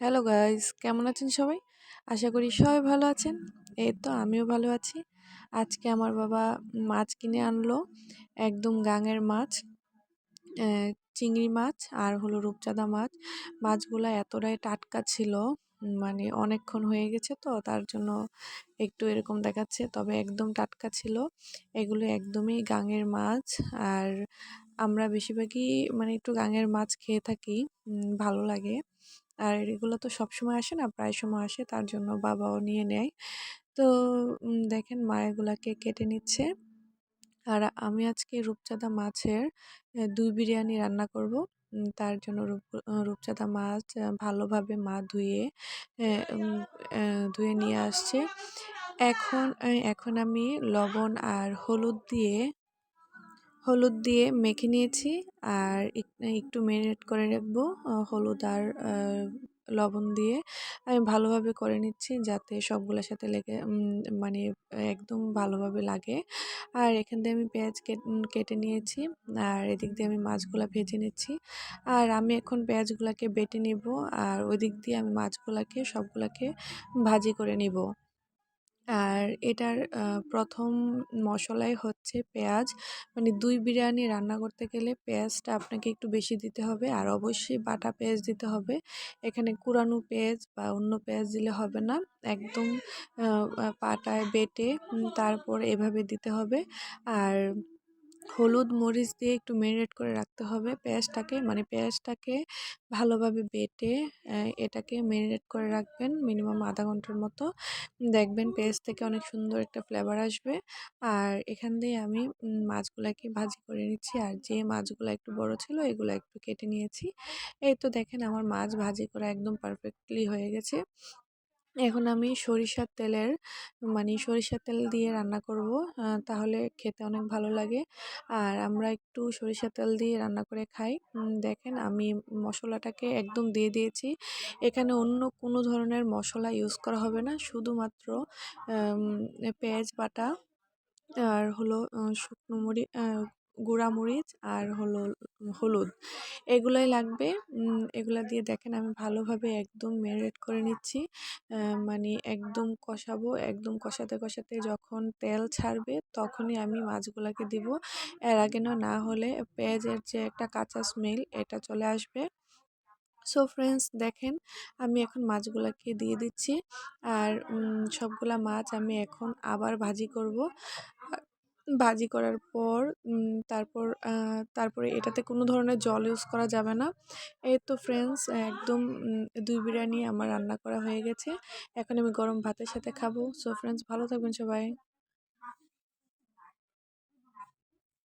Hello guys, কেমন আছেন সবাই? আশা করি সবাই ভালো আছেন। এই তো আমিও ভালো আছি। আজকে আমার বাবা মাছ কিনে আনলো, একদম গাঙের মাছ চিংড়ি মাছ আর হলো রূপচাঁদা মাছ। মাছগুলো এতটাই টাটকা ছিল মানে অনেকক্ষণ হয়ে গেছে তো, তার জন্য একটু এরকম দেখাচ্ছে, তবে একদম টাটকা ছিল। এগুলো একদমই গাঙের মাছ আর আমরা বেশিরভাগই মানে একটু গাঙের মাছ খেয়ে থাকি ভালো লাগে। আর এগুলো তো সবসময় আসে না, প্রায় সময় আসে, তার জন্য বাবাও নিয়ে নেয়। তো দেখেন মা এগুলাকে কেটে নিচ্ছে। আর আমি আজকে রূপচাঁদা মাছের দুই বিরিয়ানি রান্না করব। তার জন্য রূপ রূপচাঁদা মাছ ভালোভাবে মা ধুয়ে ধুয়ে নিয়ে আসছে। এখন এখন আমি লবণ আর হলুদ দিয়ে হলুদ দিয়ে মেখে নিয়েছি আর একটু ম্যারিনেট করে রাখব হলুদ আর লবণ দিয়ে। আমি ভালোভাবে করে নিচ্ছি যাতে সবগুলোর সাথে লেগে মানে একদম ভালোভাবে লাগে। আর এখান দিয়ে আমি পেঁয়াজ কেটে নিয়েছি আর এদিক দিয়ে আমি মাছগুলো ভেজে নিচ্ছি। আর আমি এখন পেঁয়াজগুলোকে বেটে নিব আর ওই দিক দিয়ে আমি মাছগুলোকে, সবগুলোকে ভাজি করে নিব। আর এটার প্রথম মশলাই হচ্ছে পেঁয়াজ। মানে দুই বিরিয়ানি রান্না করতে গেলে পেঁয়াজটা আপনাকে একটু বেশি দিতে হবে। আর অবশ্যই বাটা পেঁয়াজ দিতে হবে। এখানে কুরানো পেঁয়াজ বা অন্য পেঁয়াজ দিলে হবে না। একদম পাটায় বেটে তারপর এভাবে দিতে হবে। আর হলুদ মরিচ দিয়ে একটু ম্যারিনেট করে রাখতে হবে। পেঁয়াজটাকে মানে পেঁয়াজটাকে ভালোভাবে বেটে এটাকে ম্যারিনেট করে রাখবেন মিনিমাম আধা ঘণ্টার মতো। দেখবেন পেঁয়াজ থেকে অনেক সুন্দর একটা ফ্লেভার আসবে। আর এখান দিয়ে আমি মাছগুলাকে ভাজি করে নিচ্ছি। আর যে মাছগুলো একটু বড় ছিল, এগুলো একটু কেটে নিয়েছি। এই তো দেখেন আমার মাছ ভাজি করা একদম পারফেক্টলি হয়ে গেছে। এখন আমি সরিষার তেলের মানে সরিষার তেল দিয়ে রান্না করব। তাহলে খেতে অনেক ভালো লাগে। আর আমরা একটু সরিষার তেল দিয়ে রান্না করে খাই। দেখেন আমি মশলাটাকে একদম দিয়ে দিয়েছি। এখানে অন্য কোনো ধরনের মশলা ইউজ করা হবে না। শুধুমাত্র পেঁয়াজ বাটা আর হলো শুকনো মরিচ গুঁড়া মরিচ আর হলো, হলুদ। এগুলাই লাগবে। এগুলা দিয়ে দেখেন আমি ভালোভাবে একদম ম্যারিনেট করে নিচ্ছি। মানে একদম কষাবো, একদম কষাতে কষাতে যখন তেল ছাড়বে তখনই আমি মাছগুলাকে দিব। এর আগে না হলে পেঁয়াজের যে একটা কাঁচা স্মেল এটা চলে আসবে। সো ফ্রেন্ডস দেখেন আমি এখন মাছগুলাকে দিয়ে দিচ্ছি। আর সবগুলা মাছ আমি এখন আবার ভাজি করব। ভাজি করার পর তারপর তারপরে এটাতে কোনো ধরনের জল ইউজ করা যাবে না। এই তো ফ্রেন্ডস একদম দুই বিরিয়ানি আমার রান্না করা হয়ে গেছে। এখন আমি গরম ভাতের সাথে খাব। সো ফ্রেন্ডস ভালো থাকবেন সবাই।